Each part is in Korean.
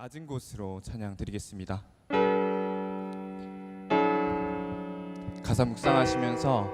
낮은 곳으로 찬양 드리겠습니다. 가사 묵상하시면서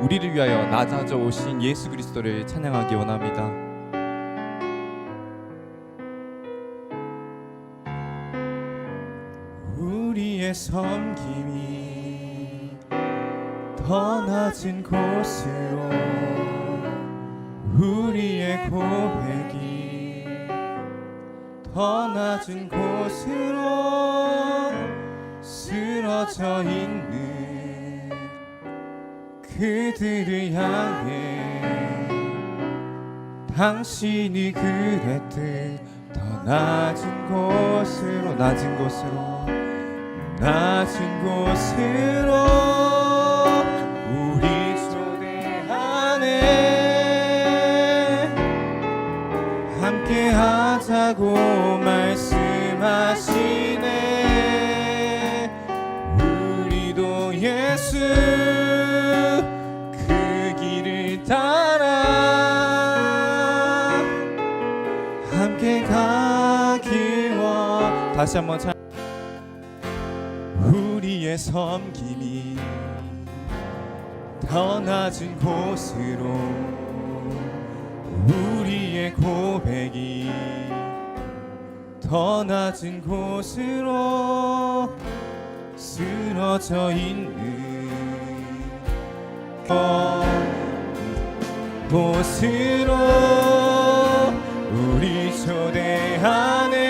우리를 위하여 낮아져 오신 예수 그리스도를 찬양하기 원합니다. 우리의 섬김이 더 낮은 곳으로 우리의 고백이 더 낮은 곳으로 쓰러져 있는 그들을 향해 당신이 그랬듯 더 낮은 곳으로 낮은 곳으로 낮은 곳으로 하자고 말씀하시네. 우리도 예수 그 길을 따라 함께 가기 원 다시 한번 찬 우리의 섬김이 더 낮은 곳으로 우리의 고백이 더 낮은 곳으로 쓰러져 있는 곳으로 우리 초대하네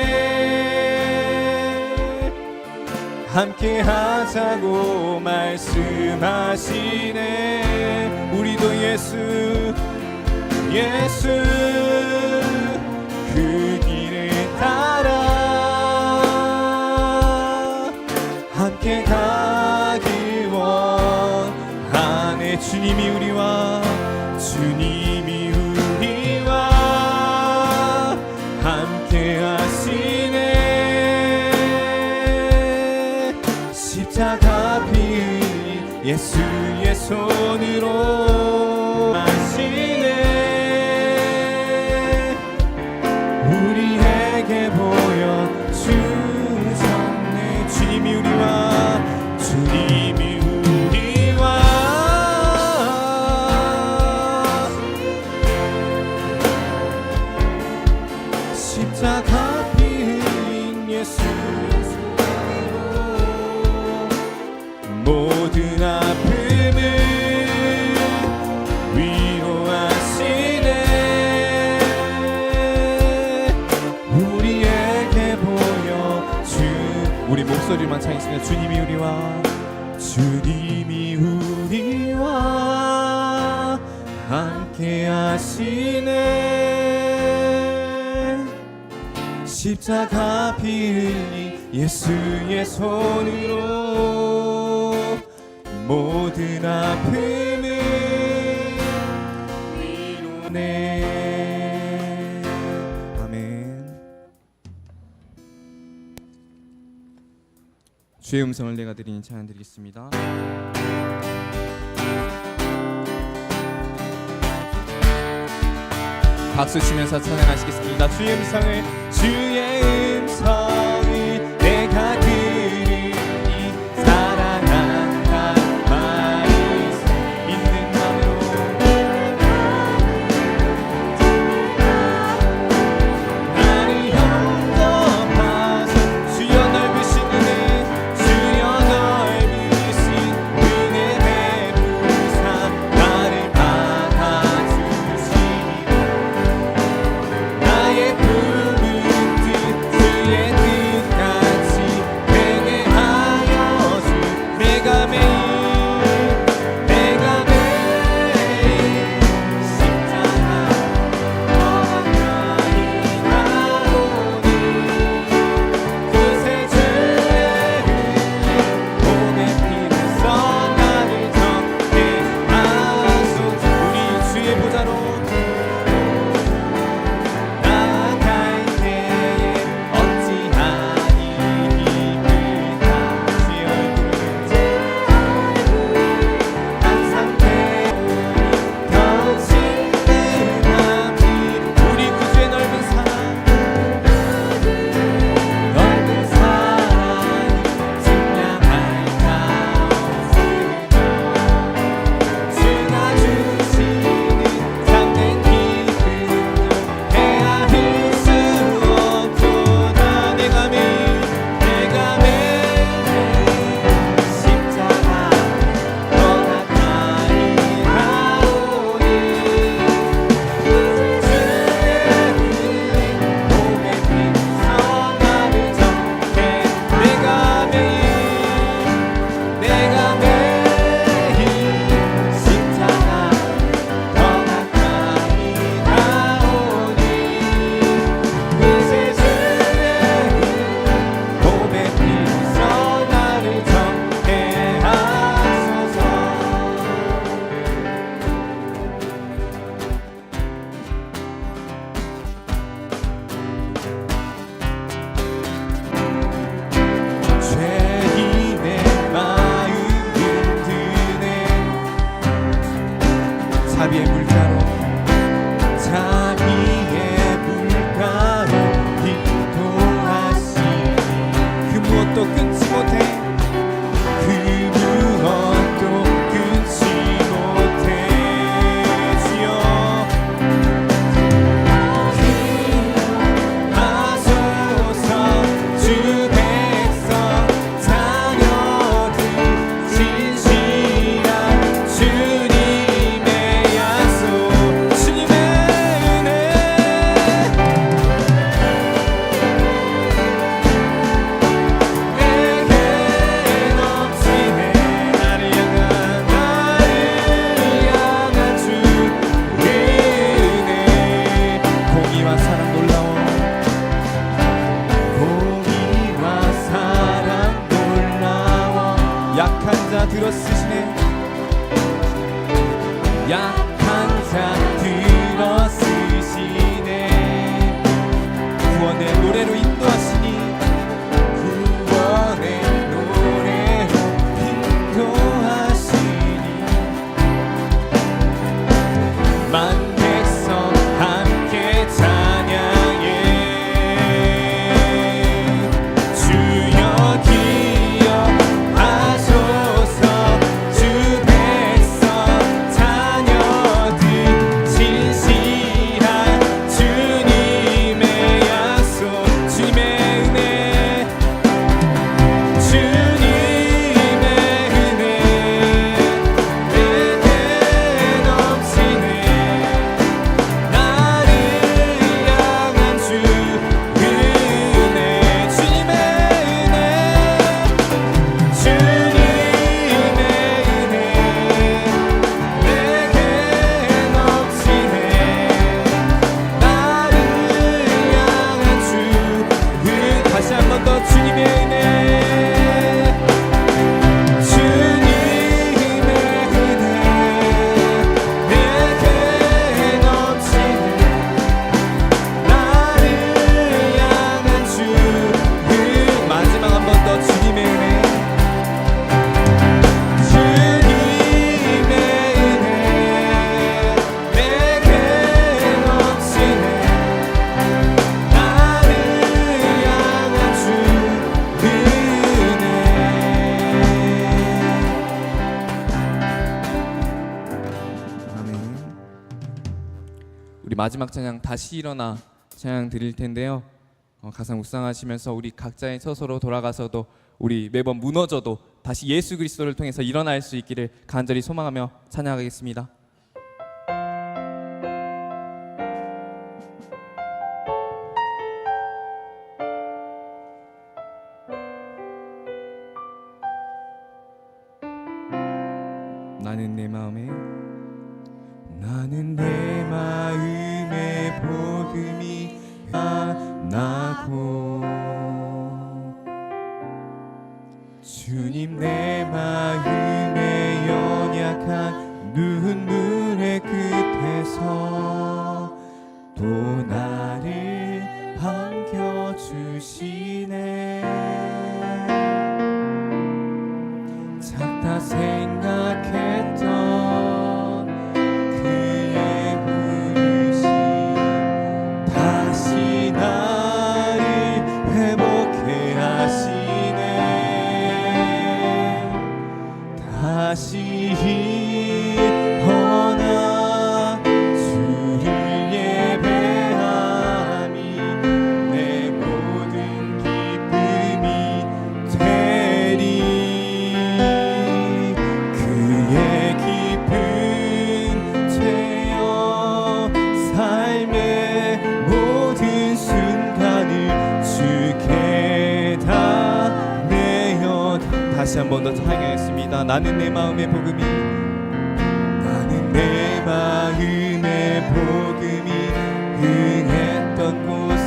함께 하자고 말씀하시네. 우리도 예수 예수 그 길을 따라 함께 가길 원하네. 주님이 우리와 주님이 우리와 함께 하시네. 십자가 피 예수의 손으로 주님이 우리와 함께 하시네. 십자가 피 흘린 예수의 손으로 모든 아픔 주의 음성을 내가 드리니 찬양 드리겠습니다 박수 치면서 찬양하시겠습니다. 주의 음성을 약한 자 들었으시네. 약 마지막 찬양 다시 일어나 찬양 드릴 텐데요 어, 가슴 묵상하시면서 우리 각자의 처소로 돌아가서도 우리 매번 무너져도 다시 예수 그리스도를 통해서 일어날 수 있기를 간절히 소망하며 찬양하겠습니다. 나는 내 마음에 나는 내 마음 에 복음이 나고. 주님 내 마음에 연약한 눈물의 끝에서 또나 찬양하겠습니다. 나는 내 마음의 복음이 나는 내 마음의 복음이 응했던 곳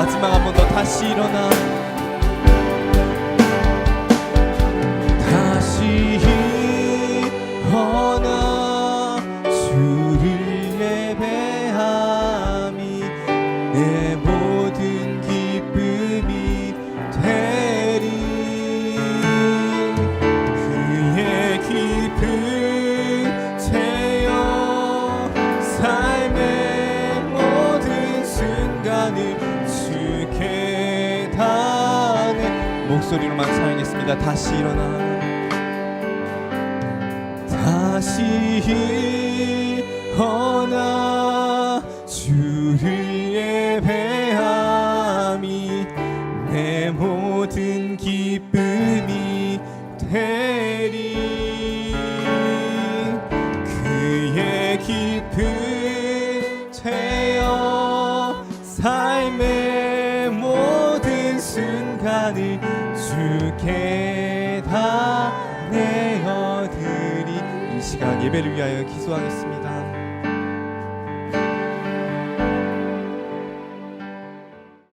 마지막 한 번 더 다시 일어나 목소리로만 찬양했습니다. 다시 일어나. 다시 일어나. 주를 예배함이 내 모든 기쁨이 되리. 그의 깊은 죄여 삶의 모든 순간을 다 내어드리 이 시간 예배를 위하여 기도하겠습니다